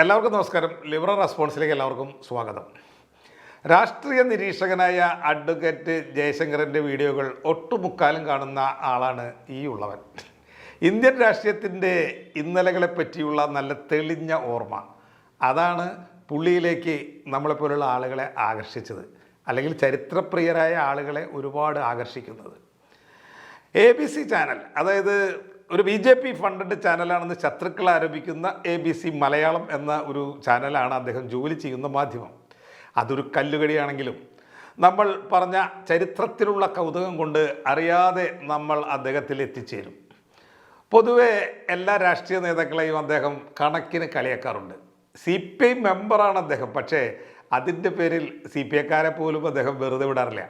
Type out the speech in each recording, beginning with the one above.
എല്ലാവർക്കും നമസ്കാരം. ലിബറൽ റെസ്പോൺസിലേക്ക് എല്ലാവർക്കും സ്വാഗതം. രാഷ്ട്രീയ നിരീക്ഷകനായ അഡ്വക്കേറ്റ് ജയശങ്കറിന്റെ വീഡിയോകൾ ഒട്ടുമുക്കാലും കാണുന്ന ആളാണ് ഈ ഉള്ളവൻ. ഇന്ത്യൻ രാഷ്ട്രീയത്തിന്റെ ഇന്നലകളെ പറ്റിയുള്ള നല്ല തെളിഞ്ഞ ഓർമ്മ. അതാണ് പുള്ളിയിലേക്ക് നമ്മളെപ്പോലുള്ള ആളുകളെ ആകർഷിച്ചത്. അല്ലെങ്കിൽ ചരിത്രപ്രിയരായ ആളുകളെ ഒരുപാട് ആകർഷിക്കുന്നത്. എ ബി സി ചാനൽ അതായത് ഒരു ബി ജെ പി ഫണ്ടഡ് ചാനലാണെന്ന് ശത്രുക്കൾ ആരോപിക്കുന്ന എ ബി സി മലയാളം എന്ന ഒരു ചാനലാണ് അദ്ദേഹം ജോലി ചെയ്യുന്ന മാധ്യമം. അതൊരു കല്ലുകടിയാണെങ്കിലും നമ്മൾ പറഞ്ഞ ചരിത്രത്തിലുള്ള കൗതുകം കൊണ്ട് അറിയാതെ നമ്മൾ അദ്ദേഹത്തിൽ എത്തിച്ചേരും. പൊതുവെ എല്ലാ രാഷ്ട്രീയ നേതാക്കളെയും അദ്ദേഹം കണക്കിന് കളിയാക്കാറുണ്ട്. സി പി ഐ മെമ്പറാണ് അദ്ദേഹം. പക്ഷേ അതിന്റെ പേരിൽ സി പി ഐക്കാരെ പോലും അദ്ദേഹം വെറുതെ വിടാറില്ല.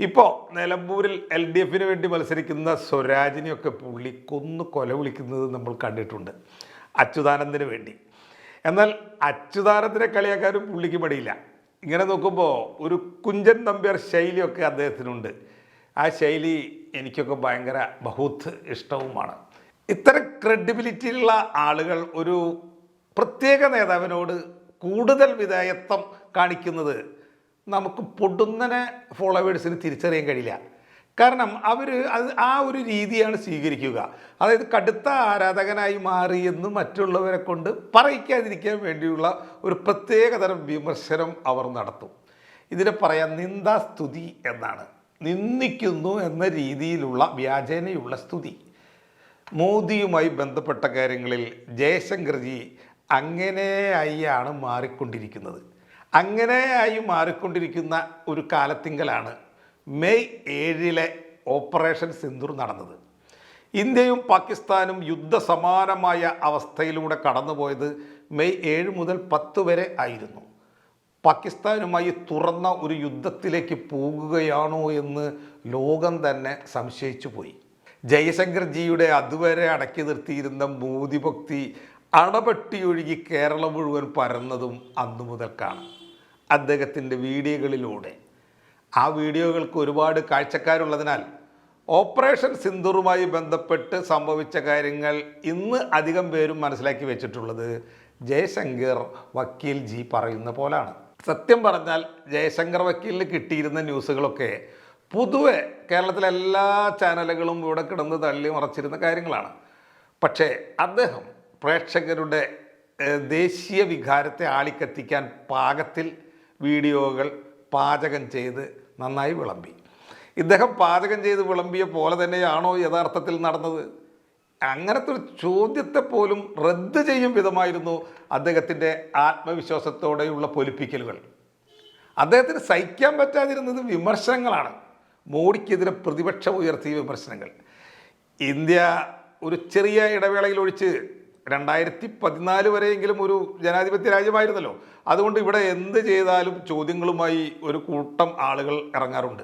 ഇപ്പോൾ നിലമ്പൂരിൽ എൽ ഡി എഫിന് വേണ്ടി മത്സരിക്കുന്ന സ്വരാജിനെയൊക്കെ പുള്ളി കൊന്നു കൊല വിളിക്കുന്നത് നമ്മൾ കണ്ടിട്ടുണ്ട് അച്യുതാനന്ദന് വേണ്ടി. എന്നാൽ അച്യുതാനന്ദനെ കളിയാക്കാനും പുള്ളിക്ക് മടിയില്ല. ഇങ്ങനെ നോക്കുമ്പോൾ ഒരു കുഞ്ചൻ നമ്പ്യാർ ശൈലിയൊക്കെ അദ്ദേഹത്തിനുണ്ട്. ആ ശൈലി എനിക്കൊക്കെ ഭയങ്കര ബഹുത്ത് ഇഷ്ടവുമാണ്. ഇത്തരം ക്രെഡിബിലിറ്റിയുള്ള ആളുകൾ ഒരു പ്രത്യേക നേതാവിനോട് കൂടുതൽ വിധേയത്വം കാണിക്കുന്നത് നമുക്ക് പൊടുന്നനെ ഫോളോവേഴ്സിന് തിരിച്ചറിയാൻ കഴിയില്ല. കാരണം അവർ അത് ആ ഒരു രീതിയാണ് സ്വീകരിക്കുക. അതായത് കടുത്ത ആരാധകനായി മാറി എന്ന് മറ്റുള്ളവരെ കൊണ്ട് പറയിക്കാതിരിക്കാൻ വേണ്ടിയുള്ള ഒരു പ്രത്യേകതരം വിമർശനം അവർ നടത്തും. ഇതിനെ പറയാം നിന്ദാസ്തുതി എന്നാണ്. നിന്ദിക്കുന്നു എന്ന രീതിയിലുള്ള വ്യാജേനയുള്ള സ്തുതി. മോദിയുമായി ബന്ധപ്പെട്ട കാര്യങ്ങളിൽ ജയശങ്കർജി അങ്ങനെയായാണ് മാറിക്കൊണ്ടിരിക്കുന്നത്. അങ്ങനെയായി മാറിക്കൊണ്ടിരിക്കുന്ന ഒരു കാലത്തിങ്കലാണ് മെയ് ഏഴിലെ ഓപ്പറേഷൻ സിന്ദൂർ നടന്നത്. ഇന്ത്യയും പാകിസ്ഥാനും യുദ്ധസമാനമായ അവസ്ഥയിലൂടെ കടന്നുപോയത് മെയ് ഏഴ് മുതൽ പത്ത് വരെ ആയിരുന്നു. പാകിസ്ഥാനുമായി തുറന്ന ഒരു യുദ്ധത്തിലേക്ക് പോകുകയാണോ എന്ന് ലോകം തന്നെ സംശയിച്ചു പോയി. ജയശങ്കർജിയുടെ അതുവരെ അടക്കി നിർത്തിയിരുന്ന മോദിഭക്തി അണപെട്ടിയൊഴുകി കേരളം മുഴുവൻ പരന്നതും അന്നു മുതൽക്കാണ്. അദ്ദേഹത്തിന്റെ വീഡിയോകളിലൂടെ. ആ വീഡിയോകൾക്ക് ഒരുപാട് കാഴ്ചക്കാരുള്ളതിനാൽ ഓപ്പറേഷൻ സിന്ദൂറുമായി ബന്ധപ്പെട്ട് സംഭവിച്ച കാര്യങ്ങൾ ഇന്ന് അധികം പേരും മനസ്സിലാക്കി വെച്ചിട്ടുള്ളത് ജയശങ്കർ വക്കീൽ ജി പറയുന്ന പോലാണ്. സത്യം പറഞ്ഞാൽ ജയശങ്കർ വക്കീലിന് കിട്ടിയിരുന്ന ന്യൂസുകളൊക്കെ പൊതുവെ കേരളത്തിലെ എല്ലാ ചാനലുകളും ഇവിടെ കിടന്ന് തള്ളി മറച്ചിരുന്ന കാര്യങ്ങളാണ്. പക്ഷേ അദ്ദേഹം പ്രേക്ഷകരുടെ ദേശീയ വികാരത്തെ ആളിക്കത്തിക്കാൻ പാകത്തിൽ വീഡിയോകൾ പാചകം ചെയ്ത് നന്നായി വിളമ്പി. ഇദ്ദേഹം പാചകം ചെയ്ത് വിളമ്പിയ പോലെ തന്നെയാണോ യഥാർത്ഥത്തിൽ നടന്നത്? അങ്ങനത്തെ ഒരു ചോദ്യത്തെ പോലും റദ്ദ് ചെയ്യും വിധമായിരുന്നു അദ്ദേഹത്തിന്റെ ആത്മവിശ്വാസത്തോടെയുള്ള പൊലിപ്പിക്കലുകൾ. അദ്ദേഹത്തിന് സഹിക്കാൻ പറ്റാതിരുന്നത് വിമർശനങ്ങളാണ്. മോഡിക്കെതിരെ പ്രതിപക്ഷം ഉയർത്തിയ വിമർശനങ്ങൾ. ഇന്ത്യ ഒരു ചെറിയ ഇടവേളയിൽ ഒഴിച്ച് രണ്ടായിരത്തി പതിനാല് വരെയെങ്കിലും ഒരു ജനാധിപത്യ രാജ്യമായിരുന്നല്ലോ. അതുകൊണ്ട് ഇവിടെ എന്ത് ചെയ്താലും ചോദ്യങ്ങളുമായി ഒരു കൂട്ടം ആളുകൾ ഇറങ്ങാറുണ്ട്.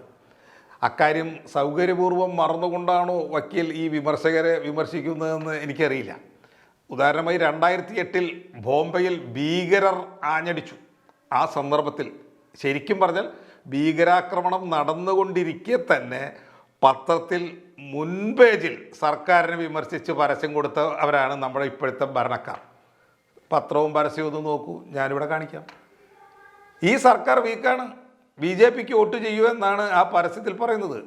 അക്കാര്യം സൗകര്യപൂർവം മറന്നുകൊണ്ടാണോ വക്കീൽ ഈ വിമർശകരെ വിമർശിക്കുന്നതെന്ന് എനിക്കറിയില്ല. ഉദാഹരണമായി രണ്ടായിരത്തി എട്ടിൽ ബോംബെയിൽ ഭീകരർ ആഞ്ഞടിച്ചു. ആ സന്ദർഭത്തിൽ ശരിക്കും പറഞ്ഞാൽ ഭീകരാക്രമണം നടന്നുകൊണ്ടിരിക്കെ തന്നെ പത്രത്തിൽ മുൻപേജിൽ സർക്കാരിനെ വിമർശിച്ച് പരസ്യം കൊടുത്തവരാണ് നമ്മുടെ ഇപ്പോഴത്തെ ഭരണക്കാർ. പത്രവും പരസ്യവും ഒന്ന് നോക്കൂ ഞാനിവിടെ കാണിക്കാം. ഈ സർക്കാർ വീക്കാണ്. ബി ജെ പിക്ക് വോട്ട് ചെയ്യൂ എന്നാണ് ആ പരസ്യത്തിൽ പറയുന്നത്.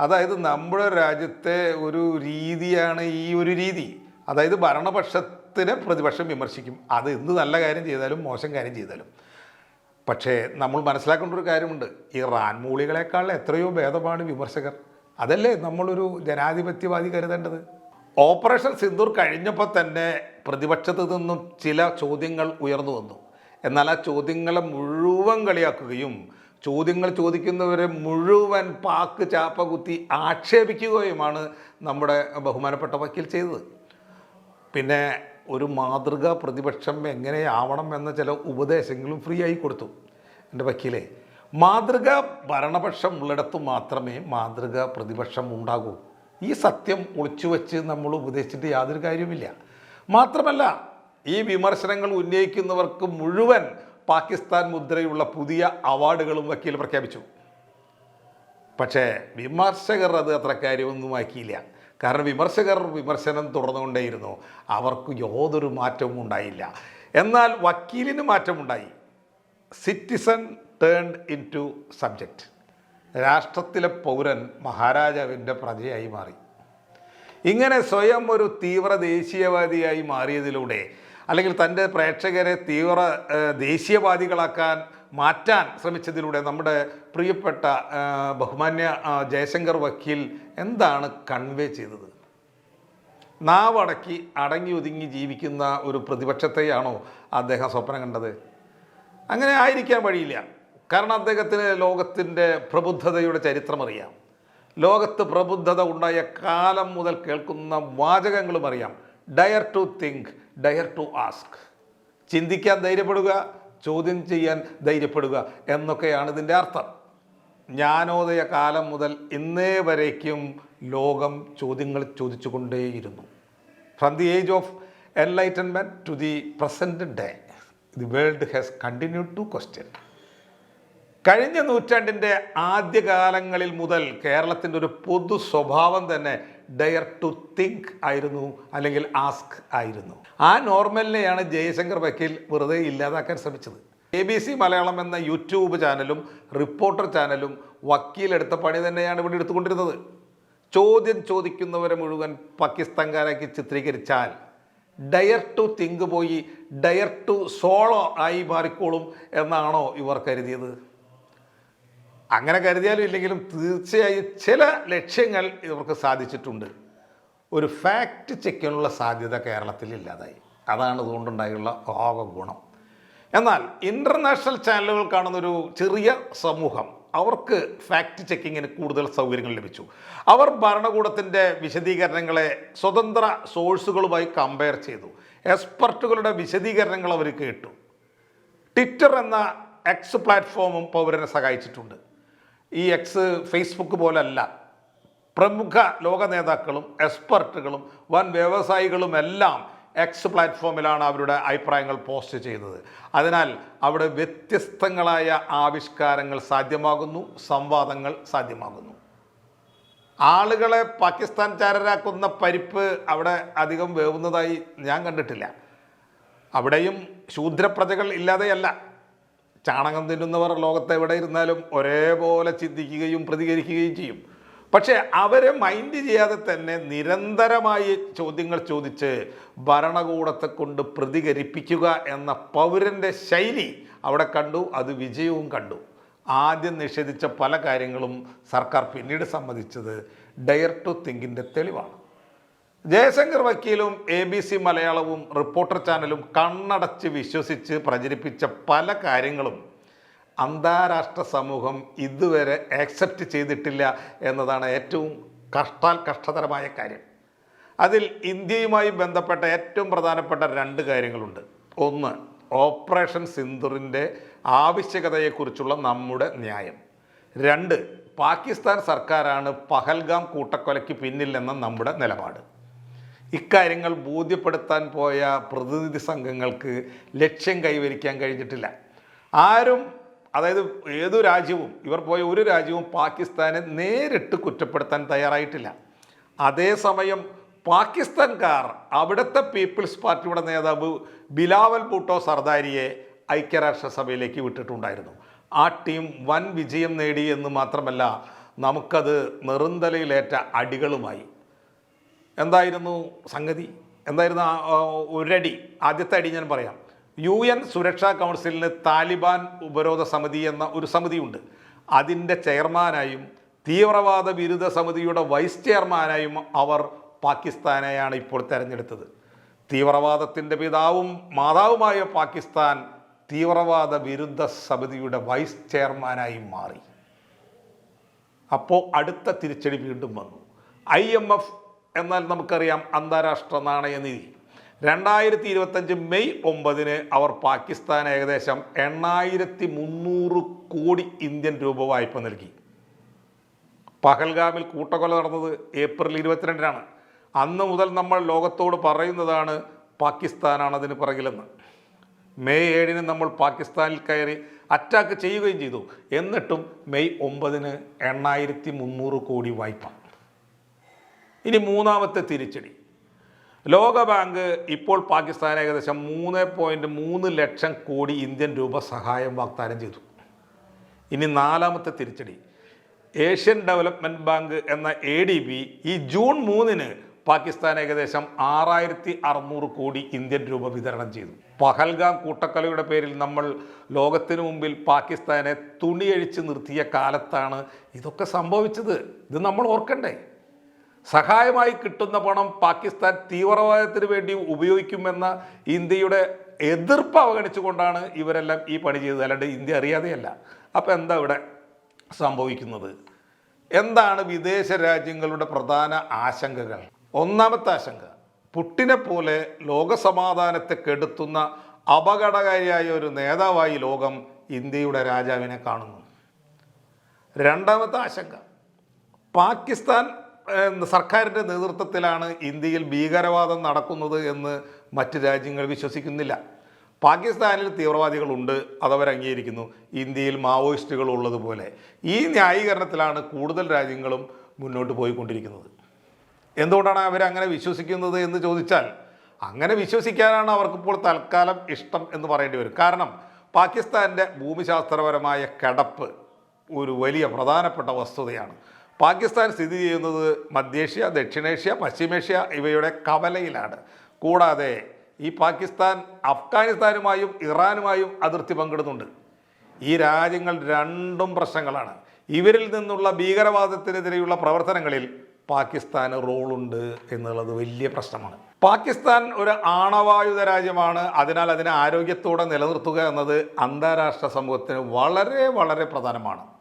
അതായത് നമ്മുടെ രാജ്യത്തെ ഒരു രീതിയാണ് ഈ ഒരു രീതി. അതായത് ഭരണപക്ഷത്തിനെ പ്രതിപക്ഷം വിമർശിക്കും. അത് എന്ത് നല്ല കാര്യം ചെയ്താലും മോശം കാര്യം ചെയ്താലും. പക്ഷേ നമ്മൾ മനസ്സിലാക്കേണ്ട ഒരു കാര്യമുണ്ട്. ഈ റാൻമൂളികളെക്കാൾ എത്രയോ ഭേദമാണ് വിമർശകർ. അതല്ലേ നമ്മളൊരു ജനാധിപത്യവാദി കരുതേണ്ടത്? ഓപ്പറേഷൻ സിന്ദൂർ കഴിഞ്ഞപ്പോൾ തന്നെ പ്രതിപക്ഷത്തു നിന്നും ചില ചോദ്യങ്ങൾ ഉയർന്നു വന്നു. എന്നാൽ ആ ചോദ്യങ്ങളെ മുഴുവൻ കളിയാക്കുകയും ചോദ്യങ്ങൾ ചോദിക്കുന്നവരെ മുഴുവൻ പാക്ക് ചാപ്പ കുത്തി ആക്ഷേപിക്കുകയുമാണ് നമ്മുടെ ബഹുമാനപ്പെട്ട വക്കീൽ ചെയ്തത്. പിന്നെ ഒരു മാതൃകാ പ്രതിപക്ഷം എങ്ങനെയാവണം എന്ന ചില ഉപദേശങ്ങളും ഫ്രീ ആയി കൊടുത്തു എന്റെ വക്കീലെ. മാതൃകാ ഭരണപക്ഷം ഉള്ളിടത്ത് മാത്രമേ മാതൃക പ്രതിപക്ഷം ഉണ്ടാകൂ. ഈ സത്യം ഒളിച്ചു വെച്ച് നമ്മൾ ഉപദേശിച്ചിട്ട് യാതൊരു കാര്യവുമില്ല. മാത്രമല്ല ഈ വിമർശനങ്ങൾ ഉന്നയിക്കുന്നവർക്ക് മുഴുവൻ പാകിസ്ഥാൻ മുദ്രയുള്ള പുതിയ അവാർഡുകളും വക്കീൽ പ്രഖ്യാപിച്ചു. പക്ഷേ വിമർശകർ അത് അത്ര കാര്യമൊന്നും ആക്കിയില്ല. കാരണം വിമർശകർ വിമർശനം തുടർന്നുകൊണ്ടേയിരുന്നു. അവർക്ക് യാതൊരു മാറ്റവും ഉണ്ടായില്ല. എന്നാൽ വക്കീലിന് മാറ്റമുണ്ടായി. Citizen turned in to subject രാഷ്ട്രത്തിലെ പൗരൻ മഹാരാജാവിന്റെ പ്രജയായി മാറി. ഇങ്ങനെ സ്വയം ഒരു തീവ്ര ദേശീയവാദിയായി മാറിയതിലൂടെ അല്ലെങ്കിൽ തന്റെ പ്രേക്ഷകരെ തീവ്ര ദേശീയവാദികളാക്കാൻ മാറ്റാൻ ശ്രമിച്ചതിലൂടെ നമ്മുടെ പ്രിയപ്പെട്ട ബഹുമാന്യ ജയശങ്കർ വക്കീൽ എന്താണ് കൺവേ ചെയ്തത്? നാവടക്കി അടങ്ങി ഒതുങ്ങി ജീവിക്കുന്ന ഒരു പ്രതിപക്ഷത്തെയാണോ അദ്ദേഹം സ്വപ്നം കണ്ടത്? അങ്ങനെ ആയിരിക്കാൻ വഴിയില്ല. കാരണം അദ്ദേഹത്തിന് ലോകത്തിന്റെ പ്രബുദ്ധതയുടെ ചരിത്രമറിയാം. ലോകത്ത് പ്രബുദ്ധത ഉണ്ടായ കാലം മുതൽ കേൾക്കുന്ന വാചകങ്ങളും അറിയാം. Dare to think dare to ask ചിന്തിക്കാൻ ധൈര്യപ്പെടുക ചോദ്യം ചെയ്യാൻ ധൈര്യപ്പെടുക എന്നൊക്കെയാണ് ഇതിന്റെ അർത്ഥം. ജ്ഞാനോദയ കാലം മുതൽ ഇന്നേ വരേക്കും ലോകം ചോദ്യങ്ങൾ ചോദിച്ചുകൊണ്ടേയിരുന്നു. From the age of enlightenment to the present day the world has continue to question കഴിഞ്ഞ നൂറ്റാണ്ടിന്റെ ആദ്യകാലങ്ങളിൽ മുതൽ കേരളത്തിന്റെ ഒരു പൊതു സ്വഭാവം തന്നെ ഡയർ ടു തിങ്ക് ആയിരുന്നു അല്ലെങ്കിൽ ആസ്ക് ആയിരുന്നു. ആ നോർമലിനെയാണ് ജയശങ്കർ വക്കീൽ വെറുതെ ഇല്ലാതാക്കാൻ ശ്രമിച്ചത്. എ ബി സി മലയാളം എന്ന യൂട്യൂബ് ചാനലും റിപ്പോർട്ടർ ചാനലും വക്കീലെടുത്ത പണി തന്നെയാണ് ഇവിടെ എടുത്തുകൊണ്ടിരുന്നത്. ചോദ്യം ചോദിക്കുന്നവരെ മുഴുവൻ പാകിസ്ഥാൻകാരാക്കി ചിത്രീകരിച്ചാൽ ഡയർ ടു തിങ്ക് പോയി ഡയർ ടു സോളോ ആയി മാറിക്കോളും എന്നാണോ ഇവർ കരുതിയത്? അങ്ങനെ കരുതിയാലും ഇല്ലെങ്കിലും തീർച്ചയായും ചില ലക്ഷ്യങ്ങൾ ഇവർക്ക് സാധിച്ചിട്ടുണ്ട്. ഒരു ഫാക്റ്റ് ചെക്കിനുള്ള സാധ്യത കേരളത്തിൽ ഇല്ലാതായി. അതാണ് ഇതുകൊണ്ടുണ്ടായുള്ള ആകെ ഗുണം. എന്നാൽ ഇന്റർനാഷണൽ ചാനലുകൾ കാണുന്നൊരു ചെറിയ സമൂഹം അവർക്ക് ഫാക്റ്റ് ചെക്കിങ്ങിന് കൂടുതൽ സൗകര്യങ്ങൾ ലഭിച്ചു. അവർ ഭരണകൂടത്തിന്റെ വിശദീകരണങ്ങളെ സ്വതന്ത്ര സോഴ്സുകളുമായി കമ്പയർ ചെയ്തു. എക്സ്പെർട്ടുകളുടെ വിശദീകരണങ്ങൾ അവർ കേട്ടു. ട്വിറ്റർ എന്ന എക്സ് പ്ലാറ്റ്ഫോമും പൗരനെ സഹായിച്ചിട്ടുണ്ട്. ഈ എക്സ് ഫേസ്ബുക്ക് പോലല്ല. പ്രമുഖ ലോക നേതാക്കളും എക്സ്പെർട്ടുകളും വൻ വ്യവസായികളും എല്ലാം എക്സ് പ്ലാറ്റ്ഫോമിലാണ് അവരുടെ അഭിപ്രായങ്ങൾ പോസ്റ്റ് ചെയ്യുന്നത്. അതിനാൽ അവിടെ വ്യത്യസ്തങ്ങളായ ആവിഷ്കാരങ്ങൾ സാധ്യമാകുന്നു സംവാദങ്ങൾ സാധ്യമാകുന്നു. ആളുകളെ പാകിസ്ഥാൻ ചാരരാക്കുന്ന പരിപ്പ് അവിടെ അധികം വേവുന്നതായി ഞാൻ കണ്ടിട്ടില്ല. അവിടെയും ശൂദ്രപ്രജകൾ ഇല്ലാതെയല്ല. ചാണകം തിന്നുന്നവർ ലോകത്ത് എവിടെ ഇരുന്നാലും ഒരേപോലെ ചിന്തിക്കുകയും പ്രതികരിക്കുകയും ചെയ്യും. പക്ഷേ അവരെ മൈൻഡ് ചെയ്യാതെ തന്നെ നിരന്തരമായി ചോദ്യങ്ങൾ ചോദിച്ച് ഭരണകൂടത്തെ കൊണ്ട് പ്രതികരിപ്പിക്കുക എന്ന പൗരന്റെ ശൈലി അവിടെ കണ്ടു അത് വിജയവും കണ്ടു. ആദ്യം നിഷേധിച്ച പല കാര്യങ്ങളും സർക്കാർ പിന്നീട് സമ്മതിച്ചത് ഡയർ ടു തിങ്കിന്റെ തെളിവാണ്. ജയശങ്കർ വക്കീലും എ ബി സി മലയാളവും റിപ്പോർട്ടർ ചാനലും കണ്ണടച്ച് വിശ്വസിച്ച് പ്രചരിപ്പിച്ച പല കാര്യങ്ങളും അന്താരാഷ്ട്ര സമൂഹം ഇതുവരെ ആക്സെപ്റ്റ് ചെയ്തിട്ടില്ല എന്നതാണ് ഏറ്റവും കഷ്ടാൽ കഷ്ടതരമായ കാര്യം. അതിൽ ഇന്ത്യയുമായി ബന്ധപ്പെട്ട ഏറ്റവും പ്രധാനപ്പെട്ട രണ്ട് കാര്യങ്ങളുണ്ട്. ഒന്ന് ഓപ്പറേഷൻ സിന്ദൂറിന്റെ ആവശ്യകതയെക്കുറിച്ചുള്ള നമ്മുടെ ന്യായം. രണ്ട് പാകിസ്ഥാൻ സർക്കാരാണ് പഹൽഗാം കൂട്ടക്കൊലയ്ക്ക് പിന്നിലെന്ന നമ്മുടെ നിലപാട്. ഇക്കാര്യങ്ങൾ ബോധ്യപ്പെടുത്താൻ പോയ പ്രതിനിധി സംഘങ്ങൾക്ക് ലക്ഷ്യം കൈവരിക്കാൻ കഴിഞ്ഞിട്ടില്ല. ആരും അതായത് ഏതു രാജ്യവും ഇവർ പോയ ഒരു രാജ്യവും പാകിസ്ഥാനെ നേരിട്ട് കുറ്റപ്പെടുത്താൻ തയ്യാറായിട്ടില്ല. അതേസമയം പാകിസ്ഥാൻകാർ അവിടുത്തെ പീപ്പിൾസ് പാർട്ടിയുടെ നേതാവ് ബിലാവൽ ഭൂട്ടോ സർദാരിയെ ഐക്യരാഷ്ട്രസഭയിലേക്ക് വിട്ടിട്ടുണ്ടായിരുന്നു. ആ ടീം വൻ വിജയം നേടി എന്ന് മാത്രമല്ല നമുക്കത് നെറുന്തലയിലേറ്റ അടികളുമായി. എന്തായിരുന്നു സംഗതി? എന്തായിരുന്നു ഒരടി? ആദ്യത്തെ അടി ഞാൻ പറയാം. യു എൻ സുരക്ഷാ കൗൺസിലിന് താലിബാൻ ഉപരോധ സമിതി എന്ന ഒരു സമിതിയുണ്ട്. അതിന്റെ ചെയർമാനായും തീവ്രവാദ വിരുദ്ധ സമിതിയുടെ വൈസ് ചെയർമാനായും അവർ പാകിസ്ഥാനെയാണ് ഇപ്പോൾ തിരഞ്ഞെടുത്തത്. തീവ്രവാദത്തിന്റെ പിതാവും മാതാവുമായ പാകിസ്ഥാൻ തീവ്രവാദ വിരുദ്ധ സമിതിയുടെ വൈസ് ചെയർമാനായി മാറി. അപ്പോൾ അടുത്ത തിരിച്ചടി വീണ്ടും വന്നു. ഐ എം എഫ് എന്നാൽ നമുക്കറിയാം അന്താരാഷ്ട്ര നാണയനിധി രണ്ടായിരത്തി ഇരുപത്തഞ്ച് മെയ് ഒമ്പതിന് അവർ പാകിസ്ഥാൻ ഏകദേശം എണ്ണായിരത്തി മുന്നൂറ് കോടി ഇന്ത്യൻ രൂപ വായ്പ നൽകി. പഹൽഗാമിൽ കൂട്ടക്കൊല നടന്നത് ഏപ്രിൽ ഇരുപത്തിരണ്ടിനാണ്. അന്ന് മുതൽ നമ്മൾ ലോകത്തോട് പറയുന്നതാണ് പാകിസ്ഥാനാണ് അതിന് പിറകിലെന്ന്. മെയ് ഏഴിന് നമ്മൾ പാകിസ്ഥാനിൽ കയറി അറ്റാക്ക് ചെയ്യുകയും ചെയ്തു. എന്നിട്ടും മെയ് ഒമ്പതിന് എണ്ണായിരത്തി മുന്നൂറ് കോടി വായ്പ. ഇനി മൂന്നാമത്തെ തിരിച്ചടി. ലോകബാങ്ക് ഇപ്പോൾ പാകിസ്ഥാൻ ഏകദേശം മൂന്ന് പോയിന്റ് മൂന്ന് ലക്ഷം കോടി ഇന്ത്യൻ രൂപ സഹായം വാഗ്ദാനം ചെയ്തു. ഇനി നാലാമത്തെ തിരിച്ചടി. ഏഷ്യൻ ഡെവലപ്മെന്റ് ബാങ്ക് എന്ന എ ഡി ബി ഈ ജൂൺ മൂന്നിന് പാകിസ്ഥാൻ ഏകദേശം ആറായിരത്തി അറുന്നൂറ് കോടി ഇന്ത്യൻ രൂപ വിതരണം ചെയ്തു. പഹൽഗാം കൂട്ടക്കലയുടെ പേരിൽ നമ്മൾ ലോകത്തിനു മുമ്പിൽ പാകിസ്ഥാനെ തുണിയഴിച്ച് നിർത്തിയ കാലത്താണ് ഇതൊക്കെ സംഭവിച്ചത്. ഇത് നമ്മൾ ഓർക്കണ്ടേ? സഹായമായി കിട്ടുന്ന പണം പാകിസ്ഥാൻ തീവ്രവാദത്തിന് വേണ്ടി ഉപയോഗിക്കുമെന്ന ഇന്ത്യയുടെ എതിർപ്പ് അവഗണിച്ചുകൊണ്ടാണ് ഇവരെല്ലാം ഈ പണി ചെയ്തത്. അല്ലാണ്ട് ഇന്ത്യ അറിയാതെയല്ല. അപ്പോൾ എന്താ ഇവിടെ സംഭവിക്കുന്നത്? എന്താണ് വിദേശ രാജ്യങ്ങളുടെ പ്രധാന ആശങ്കകൾ? ഒന്നാമത്തെ ആശങ്ക പുട്ടിനെ പോലെ ലോകസമാധാനത്തെ കെടുത്തുന്ന അപകടകാരിയായ ഒരു നേതാവായി ലോകം ഇന്ത്യയുടെ രാജാവിനെ കാണുന്നു. രണ്ടാമത്തെ ആശങ്ക പാകിസ്ഥാൻ സർക്കാരിന്റെ നേതൃത്വത്തിലാണ് ഇന്ത്യയിൽ ഭീകരവാദം നടക്കുന്നത് എന്ന് മറ്റ് രാജ്യങ്ങൾ വിശ്വസിക്കുന്നില്ല. പാകിസ്ഥാനിൽ തീവ്രവാദികളുണ്ട് അതവർ അംഗീകരിക്കുന്നു ഇന്ത്യയിൽ മാവോയിസ്റ്റുകൾ ഉള്ളതുപോലെ. ഈ ന്യായീകരണത്തിലാണ് കൂടുതൽ രാജ്യങ്ങളും മുന്നോട്ട് പോയിക്കൊണ്ടിരിക്കുന്നത്. എന്തുകൊണ്ടാണ് അവരങ്ങനെ വിശ്വസിക്കുന്നത് എന്ന് ചോദിച്ചാൽ അങ്ങനെ വിശ്വസിക്കാനാണ് അവർക്കിപ്പോൾ തൽക്കാലം ഇഷ്ടം എന്ന് പറയേണ്ടി വരും. കാരണം പാകിസ്ഥാന്റെ ഭൂമിശാസ്ത്രപരമായ കിടപ്പ് ഒരു വലിയ പ്രധാനപ്പെട്ട വസ്തുതയാണ്. പാകിസ്ഥാൻ സ്ഥിതി ചെയ്യുന്നത് മധ്യേഷ്യ ദക്ഷിണേഷ്യ പശ്ചിമേഷ്യ ഇവയുടെ കവലയിലാണ്. കൂടാതെ ഈ പാകിസ്ഥാൻ അഫ്ഗാനിസ്ഥാനുമായും ഇറാനുമായും അതിർത്തി പങ്കിടുന്നുണ്ട്. ഈ രാജ്യങ്ങൾ രണ്ടും പ്രശ്നങ്ങളാണ്. ഇവരിൽ നിന്നുള്ള ഭീകരവാദത്തിനെതിരെയുള്ള പ്രവർത്തനങ്ങളിൽ പാകിസ്ഥാന് റോളുണ്ട് എന്നുള്ളത് വലിയ പ്രശ്നമാണ്. പാകിസ്ഥാൻ ഒരു ആണവായുധ രാജ്യമാണ്. അതിനാൽ അതിനെ ആരോഗ്യത്തോടെ നിലനിർത്തുക എന്നത് അന്താരാഷ്ട്ര സമൂഹത്തിന് വളരെ വളരെ പ്രധാനമാണ്.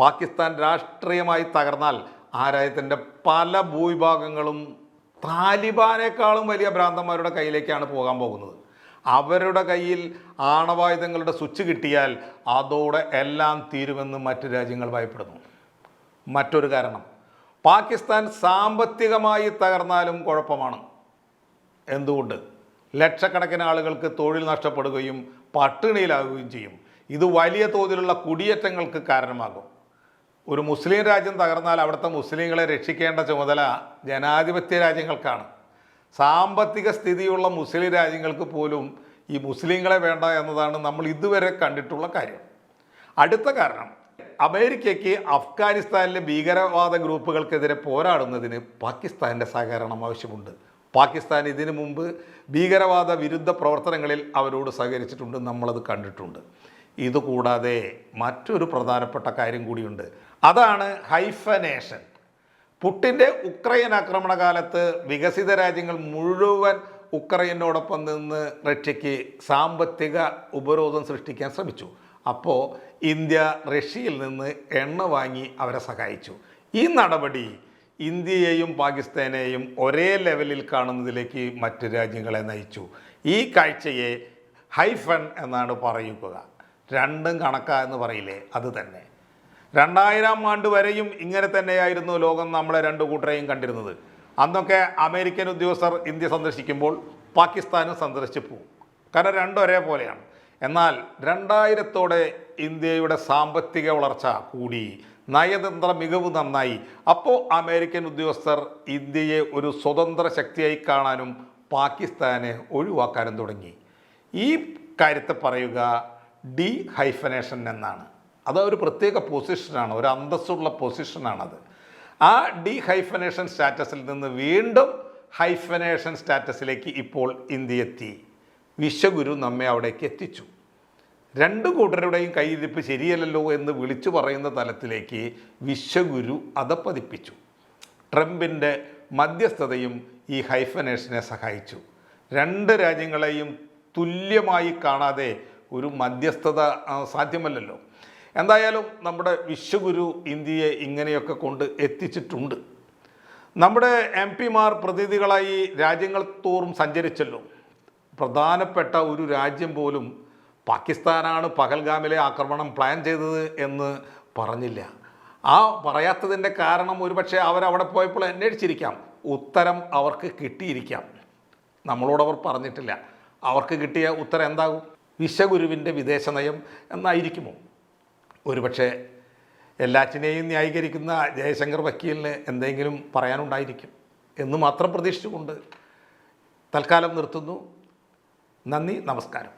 പാകിസ്ഥാൻ രാഷ്ട്രീയമായി തകർന്നാൽ ആ രാജ്യത്തിന്റെ പല ഭൂവിഭാഗങ്ങളും താലിബാനേക്കാളും വലിയ ഭ്രാന്തന്മാരുടെ കയ്യിലേക്കാണ് പോകാൻ പോകുന്നത്. അവരുടെ കയ്യിൽ ആണവായുധങ്ങളുടെ സ്വിച്ച് കിട്ടിയാൽ അതോടെ എല്ലാം തീരുമെന്ന് മറ്റു രാജ്യങ്ങൾ ഭയപ്പെടുന്നു. മറ്റൊരു കാരണം പാകിസ്ഥാൻ സാമ്പത്തികമായി തകർന്നാലും കുഴപ്പമാണ്. എന്തുകൊണ്ട്? ലക്ഷക്കണക്കിന് ആളുകൾക്ക് തൊഴിൽ നഷ്ടപ്പെടുകയും പട്ടിണിയിലാകുകയും ചെയ്യും. ഇത് വലിയ തോതിലുള്ള കുടിയേറ്റങ്ങൾക്ക് കാരണമാകും. ഒരു മുസ്ലിം രാജ്യം തകർന്നാൽ അവിടുത്തെ മുസ്ലിങ്ങളെ രക്ഷിക്കേണ്ട ചുമതല ജനാധിപത്യ രാജ്യങ്ങൾക്കാണ്. സാമ്പത്തിക സ്ഥിതിയുള്ള മുസ്ലിം രാജ്യങ്ങൾക്ക് പോലും ഈ മുസ്ലിങ്ങളെ വേണ്ട എന്നതാണ് നമ്മൾ ഇതുവരെ കണ്ടിട്ടുള്ള കാര്യം. അടുത്ത കാരണം അമേരിക്കയ്ക്ക് അഫ്ഗാനിസ്ഥാനിലെ ഭീകരവാദ ഗ്രൂപ്പുകൾക്കെതിരെ പോരാടുന്നതിന് പാകിസ്ഥാന്റെ സഹകരണം ആവശ്യമുണ്ട്. പാകിസ്ഥാൻ ഇതിനു മുമ്പ് ഭീകരവാദ വിരുദ്ധ പ്രവർത്തനങ്ങളിൽ അവരോട് സഹകരിച്ചിട്ടുണ്ട് നമ്മളത് കണ്ടിട്ടുണ്ട്. ഇതുകൂടാതെ മറ്റൊരു പ്രധാനപ്പെട്ട കാര്യം കൂടിയുണ്ട്. അതാണ് ഹൈഫനേഷൻ. പുട്ടിന്റെ ഉക്രൈൻ ആക്രമണ കാലത്ത് വികസിത രാജ്യങ്ങൾ മുഴുവൻ ഉക്രൈനോടൊപ്പം നിന്ന് റഷ്യയ്ക്ക് സാമ്പത്തിക ഉപരോധം സൃഷ്ടിക്കാൻ ശ്രമിച്ചു. അപ്പോൾ ഇന്ത്യ റഷ്യയിൽ നിന്ന് എണ്ണ വാങ്ങി അവരെ സഹായിച്ചു. ഈ നടപടി ഇന്ത്യയെയും പാകിസ്ഥാനെയും ഒരേ ലെവലിൽ കാണുന്നതിലേക്ക് മറ്റ് രാജ്യങ്ങളെ നയിച്ചു. ഈ കാഴ്ചയെ ഹൈഫൺ എന്നാണ് പറയുക. രണ്ടും കണക്കാ എന്ന് പറയില്ലേ? അത് തന്നെ. രണ്ടായിരം ആണ്ട് വരെയും ഇങ്ങനെ തന്നെയായിരുന്നു ലോകം നമ്മളെ രണ്ട് കൂട്ടരെയും കണ്ടിരുന്നത്. അന്നൊക്കെ അമേരിക്കൻ ഉദ്യോഗസ്ഥർ ഇന്ത്യ സന്ദർശിക്കുമ്പോൾ പാകിസ്ഥാനും സന്ദർശിച്ചു പോകും. കാരണം രണ്ടും ഒരേപോലെയാണ്. എന്നാൽ രണ്ടായിരത്തോടെ ഇന്ത്യയുടെ സാമ്പത്തിക വളർച്ച കൂടി നയതന്ത്ര മികവ് നന്നായി. അപ്പോൾ അമേരിക്കൻ ഉദ്യോഗസ്ഥർ ഇന്ത്യയെ ഒരു സ്വതന്ത്ര ശക്തിയായി കാണാനും പാകിസ്ഥാനെ ഒഴിവാക്കാനും തുടങ്ങി. ഈ കാര്യത്തെ പറയുക ഡി ഹൈഫനേഷൻ എന്നാണ്. അത് ഒരു പ്രത്യേക പൊസിഷനാണ് ഒരു അന്തസ്സുള്ള പൊസിഷനാണത് ആ ഡി ഹൈഫനേഷൻ സ്റ്റാറ്റസിൽ നിന്ന് വീണ്ടും ഹൈഫനേഷൻ സ്റ്റാറ്റസിലേക്ക് ഇപ്പോൾ ഇന്ത്യ എത്തി വിശ്വഗുരു നമ്മെ അവിടേക്ക് എത്തിച്ചു. രണ്ട് കൂട്ടരുടെയും കയ്യിരിപ്പ് ശരിയല്ലല്ലോ എന്ന് വിളിച്ചു പറയുന്ന തലത്തിലേക്ക് വിശ്വഗുരു അതപ്പതിപ്പിച്ചു. ട്രംപിന്റെ മധ്യസ്ഥതയും ഈ ഹൈഫനേഷനെ സഹായിച്ചു. രണ്ട് രാജ്യങ്ങളെയും തുല്യമായി കാണാതെ ഒരു മധ്യസ്ഥത സാധ്യമല്ലല്ലോ. എന്തായാലും നമ്മുടെ വിശ്വഗുരു ഇന്ത്യയെ ഇങ്ങനെയൊക്കെ കൊണ്ട് എത്തിച്ചിട്ടുണ്ട്. നമ്മുടെ എം പിമാർ പ്രതിനിധികളായി രാജ്യങ്ങൾ തോറും സഞ്ചരിച്ചല്ലോ. പ്രധാനപ്പെട്ട ഒരു രാജ്യം പോലും പാകിസ്ഥാനാണ് പഹൽഗാമിലെ ആക്രമണം പ്ലാൻ ചെയ്തത് എന്ന് പറഞ്ഞില്ല. ആ പറയാത്തതിന്റെ കാരണം ഒരുപക്ഷെ അവരവിടെ പോയപ്പോൾ അന്വേഷിച്ചിരിക്കാം. ഉത്തരം അവർക്ക് കിട്ടിയിരിക്കാം. നമ്മളോടവർ പറഞ്ഞിട്ടില്ല. അവർക്ക് കിട്ടിയ ഉത്തരം എന്താകും? വിശ്വഗുരുവിന്റെ വിദേശ നയം എന്നായിരിക്കുമോ? ഒരുപക്ഷെ എല്ലാറ്റിനെയും ന്യായീകരിക്കുന്ന ജയശങ്കർ വക്കീലിന് എന്തെങ്കിലും പറയാനുണ്ടായിരിക്കും എന്ന് മാത്രം പ്രതീക്ഷിച്ചുകൊണ്ട് തൽക്കാലം നിർത്തുന്നു. നന്ദി നമസ്കാരം.